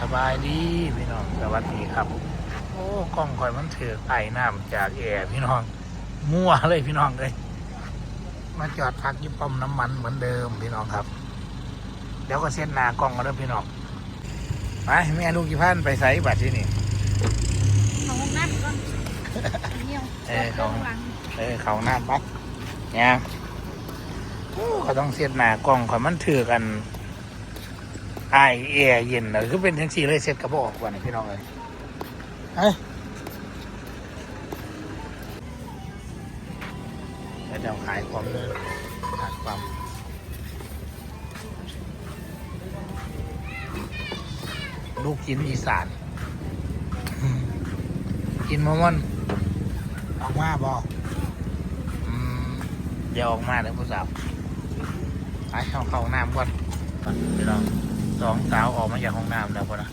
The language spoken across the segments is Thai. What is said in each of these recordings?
สบายดีพี่น้องสวัสดีครับ โอ้กล้องคอยมันถือไอ้น้ำจากแอร์พี่น้องมั่วเลยพี่น้องเลยมาจอดพักอยี่ปั๊มน้ำมันเหมือนเดิมพี่น้องครับ เดี๋ยวก็เส้นหนากล้องมาเด้อพี่น้องไปแม่ลูกกี่พันไปใส่บัตรที่นี่ของห้องน้ำก่อนเยี่ยวเออของหลังเออเขาหน้าปักเนี่ยโอ้เขาต้องเสียดหนากล้องคอยมันถือกัน ไอแอร์เย็นเลยคือเป็นทั้งสี่เลยเสร็จกระบอกวันนี้พี่น้องเลยเฮ้ยแล้วเดี๋ยวขายความเลยขายความลูกกินอีสาน กินมะม่อนออกมาบอกอืมเดี๋ยวออกมาเลยผู้สาวไปเข้าเข้าห้องน้ำก่อนพี่น้อง สองสาวออกมาจากห้องน้ำแล้วพอนะ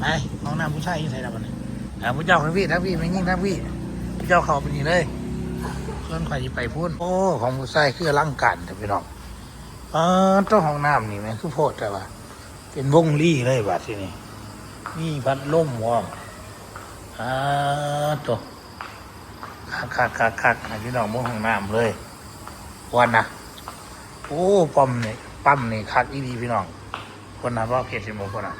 ไปห้องน้ำผู้ชายอยี่ใส่แล้วปะเนี่ยอ่าผู้เจ้าทั้งพี่ทั้งพี่ไม่ยิ่งทั้งพี่ผู้เจ้าเขาเป็นอย่างนี้เลยส่วนใครที่ไปพูดโอ้ของผู้ชายคืออลังการแต่พี่น้องเออเจ้าห้องน้ำนี่แม่งคือโพดแต่ว่า เป็นวงลี่เลยบัดที่นี่นี่พัดลมวอมอ่าตัวคักคักคักคักให้พี่น้องมุงห้องน้ำเลยวันนะโอ้ปั๊มนี่ปั๊มนี่คักอีดีพี่น้อง คนนะว่าเพจสิโมคนนะ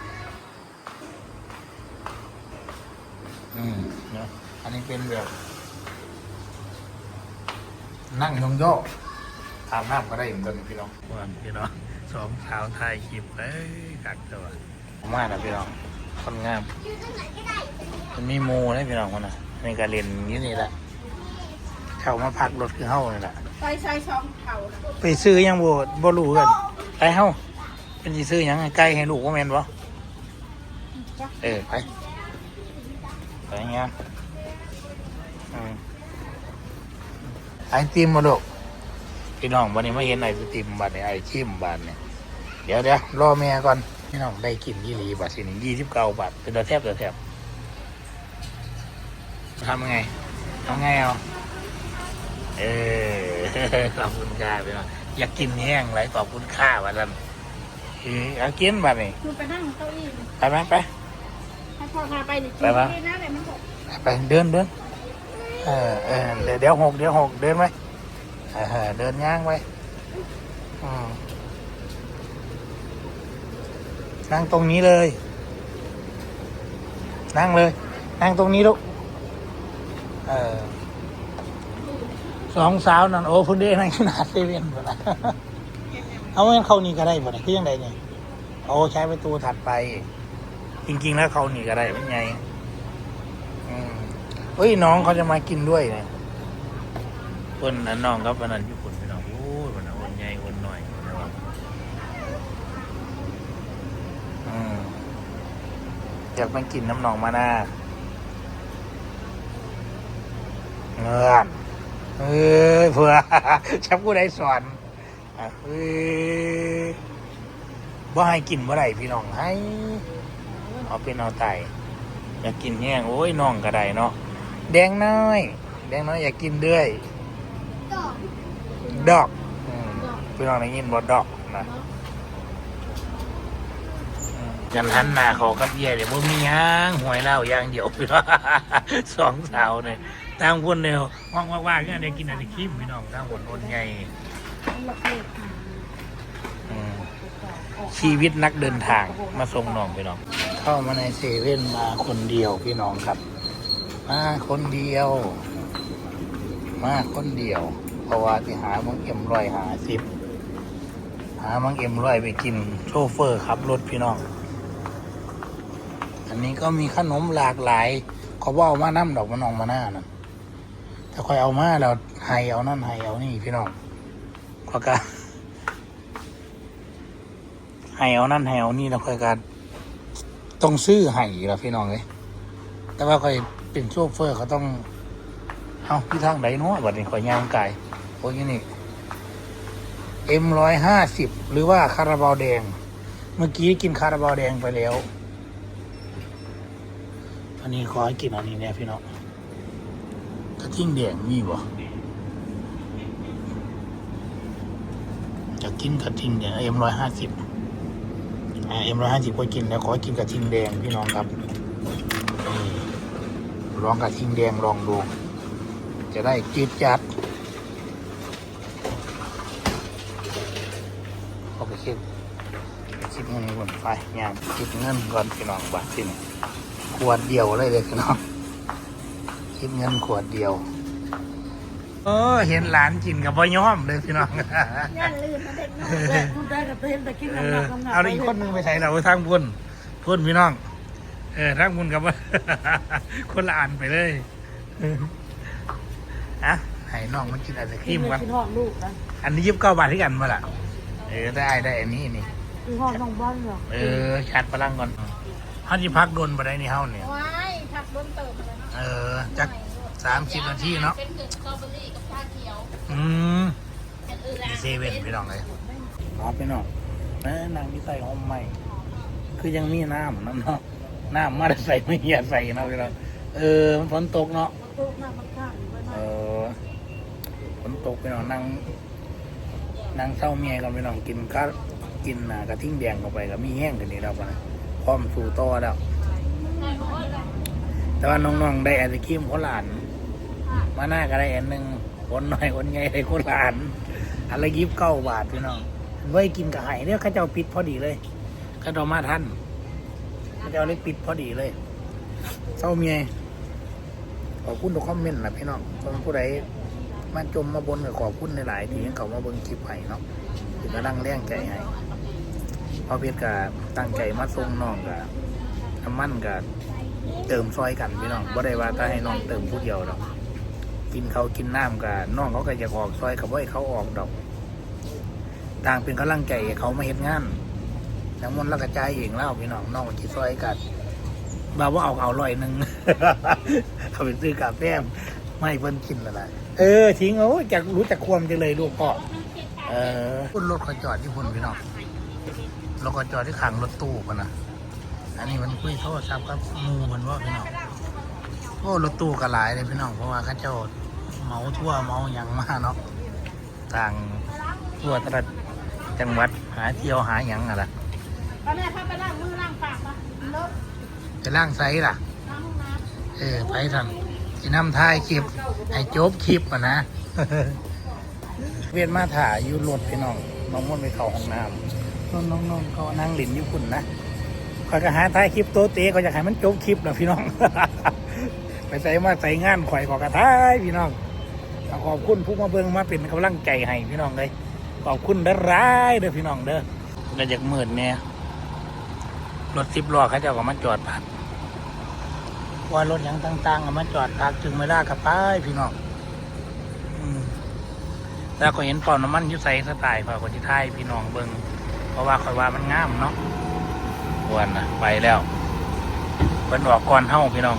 อืมเนาะอันนี้เป็นแบบ นั่งยองโยกอาบน้ำก็ได้เหมือนกันพี่น้องวันพี่น้องสองสาวถ่ายคลิปเอ้ยกักตัวมาแล้วพี่น้องคนงามมันมีหมูนะพี่น้องคนน่ะในการเรียนอยู่นี่แหละเช่ามาพักรถคือเฮ้านี่แหละใส่ใส่ช่องเข่าน่ะไปซื้อยังบ่บ่รู้กันไปเฮ้า เป็นสิซื้อหยังไก่ให้ลูกว่าแม่นบ่จ้ะเออไปไปเงี้ยอืมไอติมมาลูกพี่น้องวันนี้มาเห็นไอติมบัดนี้ไอชิมบัดนี้เดี๋ยวเดี๋ยวรอแม่ก่อนพี่น้องได้กินยี่หลีบัดสินี่ยี่สิบเก้าบาทเป็นตัวแทบตัวแทบทำไงทำไงเอาเออ ขอบคุณค่าพี่น้องอยากกินแห้งไรขอบคุณค่าวันนั้น เออเอากินบัดนี้คือไปนั่งเก้าอี้ไปไหมไป ให้พ่อพาไปนี่ไปปะกินนะแต่มันบอกไปเดินเดินเออเออเดี๋ยวเดี๋ยวหกเดี๋ยวหกเดินไหมเออเดินย่างไปอืมนั่งตรงนี้เลย นั่งเลย นั่งตรงนี้ลูกเออสองสาวนั่นโอ้พุ่นเด้นั่งขนาดเซเว่นหมดละ เอางั้นเข้านี่ก็ได้หมดเลยคือยังไงเนี่ยโอ้ใช้ประตูถัดไป จริง ๆ แล้วเขานี่ก็ได้เป็นไงอืมเฮ้ยน้องเขาจะมากินด้วยนะคนนั้นน้องครับวันนั้นญี่ปุ่นพี่น้องโอ้ยวันนั้นวันใหญ่วันหน่อยนะครับอืมอยากมากินน้ำหนองมาหน้าเงินเอ้ยเผื่อชับกูได้สอน อะเอ้ยบ่ให้กินบ่ได้พี่น้องให้เอาเป็นเอาไตอยากกินแห้งโอ้ยน้องก็ได้เนาะแดงน้อย แดงน้อยอยากกินด้วยดอกดอกอืมพี่น้องได้ยินบ่ดอกนะอืมยันหันหน้าเขากับเยี่ยเดี๋ยวบ่มีหยังหวยเหล้าอย่างเดียวพี่น้อง สองสาวเนี่ยต่างคนเนี่ยว่างว่างๆก็ได้กินอะไรคิมพี่น้องต่างคนคนใหญ่ ชีวิตนักเดินทางมาส่งน้องพี่น้อง เข้ามาในเซเว่นมาคนเดียวพี่น้องครับ มาคนเดียว มาคนเดียว เพราะว่าที่หามังเอ็มร้อยหาสิบหามังเอ็มร้อยไปกินโชเฟอร์ขับรถพี่น้อง อันนี้ก็มีขนมหลากหลาย เขาว่าเอามาน้ำดอกมะนองมาหน้านั่นถ้าคอยเอามาแล้วไฮเอานั่นไฮเอานี่พี่น้อง ก็กะให้เอานั่นให้เอานี่แล้วค่อยการต้องซื้อให้อีกแล้วพี่น้องเลยแต่ว่าค่อยเป็นโชเฟอร์เขาต้องเอาที่ทางไหนเนาะบัดนี้คอยยางไก่โอ้ยนี่เอ็มร้อยห้าสิบหรือว่าคาราบาวแดง เมื่อกี้กินคาราบาวแดงไปแล้วอันนี้ขอให้กินอันนี้เนี่ยพี่น้องกระทิ่งแดงมีบ่ จะกินกระทิ่งแดงเอ็มร้อยห้าสิบเอ็มร้อยห้าสิบก็กินแล้วขอกินกระทิงแดงพี่น้องครับลองกระทิงแดงลองดู จะได้จืดจัดเอาไปคิดคิดเงินก่อนไปงานคิดเงินก่อนพี่น้องบัตรที่นี่ขวดเดียวเลยเลยพี่น้องคิดเงินขวดเดียว เออเห็นหลานกินกับพ่ย้อมเลยพี่น้องย่านลื่นมันเด็กน้อยเลยพูดได้กับเห็นแต่กินเอน้ำหนัอกน้ำหนักเอาอีกคนนึงไปใส่เราไปทางพุ่นพุ่นพี่น้อง เออทางพุ่นกับคนละอันไปเลยเอออะให้น้องมันกินไอศครีกินมเลยกันกินหอดลูกนะอันนี้ยิบเก้าบาทที่กันมาละเออได้ได้อันนี้นี่ กินหอดน้องบ้านเหรอเออชาร์จพลังก่อนเขาที่พักโดนไปได้นี่เฮาเนี่ยว้ายทับล้นเติมเลยเออจัก สามสิบนาทีเนาะเป็นถึงสตรอเบอรี่กับชาเขียวอืมอย่างอื่นมีเซเว่นพี่น้องเลยอ๋อพี่น้องเออนางที่ใส่หอมใหม่ คือยังมีน้ำน้ำเนาะน้ำมาได้ใส่ไม่เหียใส่เนาะพี่น้องเออมันฝนตกเนาะลูกหน้ามันข้างไว้เออฝนตกพี่น้องนั่งนั่งเศร้าเมียกันพี่น้องกินก็กินน่ะกระทิ่งแดงเข้าไปก็มีแห้งกันนี่แล้วปะนะพร้อมสู่ต่อแล้ว แต่ว่าน้องๆได้ไอศครีมคนหลาน มาหน้าก็ได้อันหนึ่งคนหน่อยคนใหญ่ได้คนหลานอันละยิบเก้าบาทพี่น้องไว้กินกับไห่เนี่ยข้าเจ้าปิดพอดีเลยข้าเจ้ามาท่านข้าเจ้าเลยปิดพอดีเลยเศร้าเมียขอบคุณทุกคอมเมนต์นะพี่น้องคนผู้ใดมาจมมาบนกับขอบคุณในหลายๆทีเขามาเบิ่งคลิปให้เนาะถึงกระดังแรงใจให้พอเพียรกับตั้งใจมาส่งน้องกับน้ำมันกับเติมซอยกันพี่น้องบ่ได้ว่าถ้าให้น้องเติมผู้เดียวดอก กินเขากินน้ำกับน้องเขาก็จะออกซอยกับว่าให้เขาออกดอก ต่างเป็นกำลังใจเขามาเฮ็ดงานทั้งมดแล้วกระจายเองแล้วพี่น้องน้องกินซอยกันบาว่าเอาเอาลอยหนึ่งเขาไปซื้อกาแฟไม่เพิ่นกินอะไรเออทิ้งโอ้ยจะรู้จักความจังเลยลูกพ่อเออพุ่นรถเขาจอดที่พุ่นพี่น้องรถเขาจอดที่ขังรถตู้กันนะอันนี้มันคุยโทษครับกับมูมันว่าพี่น้องโอ้รถตู้ก็หลายเลยพี่น้องเพราะว่าข้าเจ้า เมาทั่วเมาอย่างมากเนาะต่างทั่วตลาดจังหวัดหาเที่ยวหาอย่างอะไรตอนนี้ถ้าไปล้างมือล้างปากนะรถจะล่างไซล่ะเออไปทันสินำท้ายคลิปให้จบคลิปอะนะเวียนมาถ่ายอยู่รถพี่น้องน้องม่นไปเข้าห้องน้ำน้องน้องน้องเขานั่งหลินอยู่คุณนะคอยก็หาท้ายคลิปโตเตะก็อยากให้มันจบคลิปนะพี่น้อง ไปใส่มาใส่งานข่อยขอกระท้ายพี่น้อง ขอบคุณผู้มาเบิ่งมาเป็นกำลังใจให้พี่น้องเลยขอบคุณด้ร้ายเด้อพี่น้องเด้อก็จากหมื่นเนี่ยรถสิบล้อเขาจ้าก็มาจอดพักว่ารถยังต่างๆก็มาจอดพักจึงเวลากลับไปพี่น้องอแล้วก็เห็นปอมน้ำมันยุใสสไตล์พอคนที่ไทยพี่น้องเบิ่งเพราะว่าคอยว่ามันงามเนาะควรนะไปแล้วเพิ่นออกก่อนเท่าพี่น้อง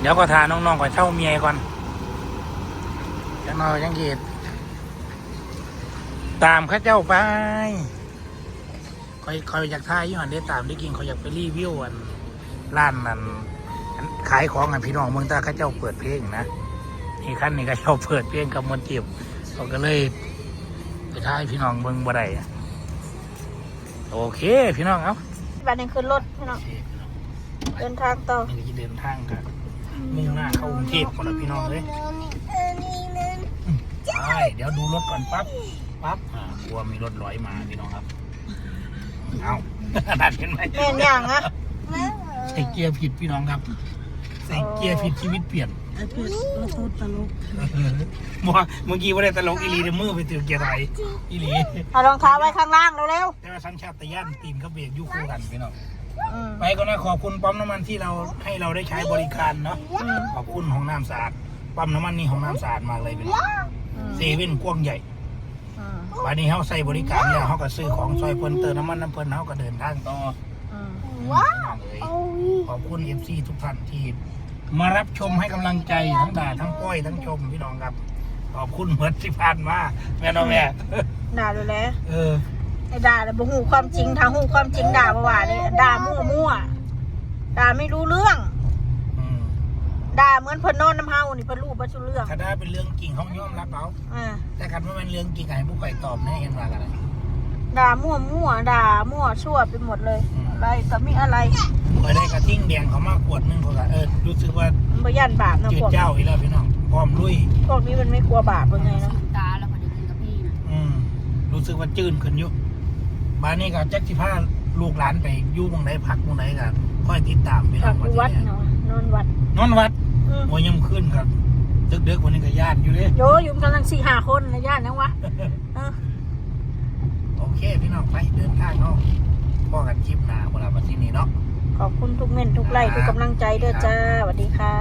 เดี๋ยวก็ทาน้องๆก่อนเช่าเมียก่อน ยังนอยยังเกีดตามเข้าเจ้าไปคอยคอยอยากทายยี่ห้อได้ตามได้กินคอยอยากไปรีวิวอันร้านนั้นอันขายของอันพี่น้องเมืองตาเข้าเจ้าเปิดเพลงนะนี่ขั้นนี้ก็เจ้าเปิดเพลงกับมนต์จีบเขาก็เลยไปทายพี่น้องเมืองบ่ได้อะโอเค พี่น้องเอ้าำบัดนี้ขึ้นรถพี่น้องโอเคพี่น้องเดินทางต่อนี่ก็จะเดินทางกันมุ่งหน้าเข้ากรุงเทพหมดแล้วพี่น้องเลยใช่ เดี๋ยวดูรถก่อนปั๊บปั๊บอ่ากลัวมีรถลอยมาพี่น้องครับเอาดัดเห็นไหมแม่นอย่างอะใส่เกียร์ผิดพี่น้องครับ ใส่เกียร์ผิดชีวิตเปลี่ยนไอ้เพื่อนเราโทษตลกเมื่อเมื่อกี้ว่าได้ตลกอีหลีเดมือไปถือเกียร์ไทยอีหลีเอารองเท้าไว้ข้างล่างเร็วแต่ว่าสัญชาตญาณตีนกับเบรกอยู่คู่กันพี่น้องๆอืมไปก็นะขอบคุณปั๊มน้ำมันที่เราให้เราได้ใช้บริการเนาะอืมขอบคุณของน้ำสะอาดปั๊มน้ำมันนี่ของน้ำสะอาดมากเลยพี่น้องอืม เซเว่นกว้างใหญ่อืมวันนี้เขาใส่บริการแล้วเขาก็ซื้อของซอยเพิ่นเติมน้ำมันน้ำเพิ่นเขาก็เดินทางต่ออืมว้าวขอบคุณเอฟซีทุกท่านที่มารับชมให้กำลังใจทั้งด่าทั้งป้อยทั้งชมพี่น้องครับ ขอบคุณเหมือนที่ผ่านมาแม่น้องแม่ ด่าเลยแหละเออไอ้ด่าเลยบ่หูความจริงทางหูความจริงด่าบ่ว่าเลยด่ามั่วมั่วๆด่าไม่รู้เรื่องอืม ด่าเหมือนเพิ่นนอนน้ำเฮานี่เพิ่นรู้บ่รู้เรื่องถ้าได้เป็นเรื่องจริงเขายอมรับเอาอ่าแต่กันว่าเป็นเรื่องจริงให้ผู้ใครตอบแน่เห็นว่ากันเลยด่ามั่วมั่วด่ามั่วชั่วไปหมดเลย อะไรก็มีอะไรเคยได้กระทิ่งแดงเขามากวดหนึงเขาก็เออรู้สึกว่าบ่ย่านบาปนะจืดพวกเจ้าอีกแล้วพี่น้องพร้อมลุยพวกนี้มันไม่กลัวบาปเป็นไงเนาะตาแล้วพอได้กินกับพี่นะอืมรู้สึกว่าจื้นขึ้นอยู่บ้านนี้ก็จักสิพาลูกหลานไปอยู่หมองไหนพักหมองไหนก็ค่อยติดตามพี่น้จาอกงอยู่วัดที่เนาะนอนวัดนอนวัดอื มโอ้ยยังขึ้นครับดึกเด็กวันนี้ก็ญาติอยู่เลยโยอยู่กันทั้งสี่ห้าคนนะญาตินะวะเออโอเคพี่น้องไปเดินทางเนาะพ่อกันคลิปหน้าเวลามาที่นี่เนาะขอบคุณทุกเม่นทุกไลค์ทุกกำลังใจเด้อจ้าสวัสดีค่ะ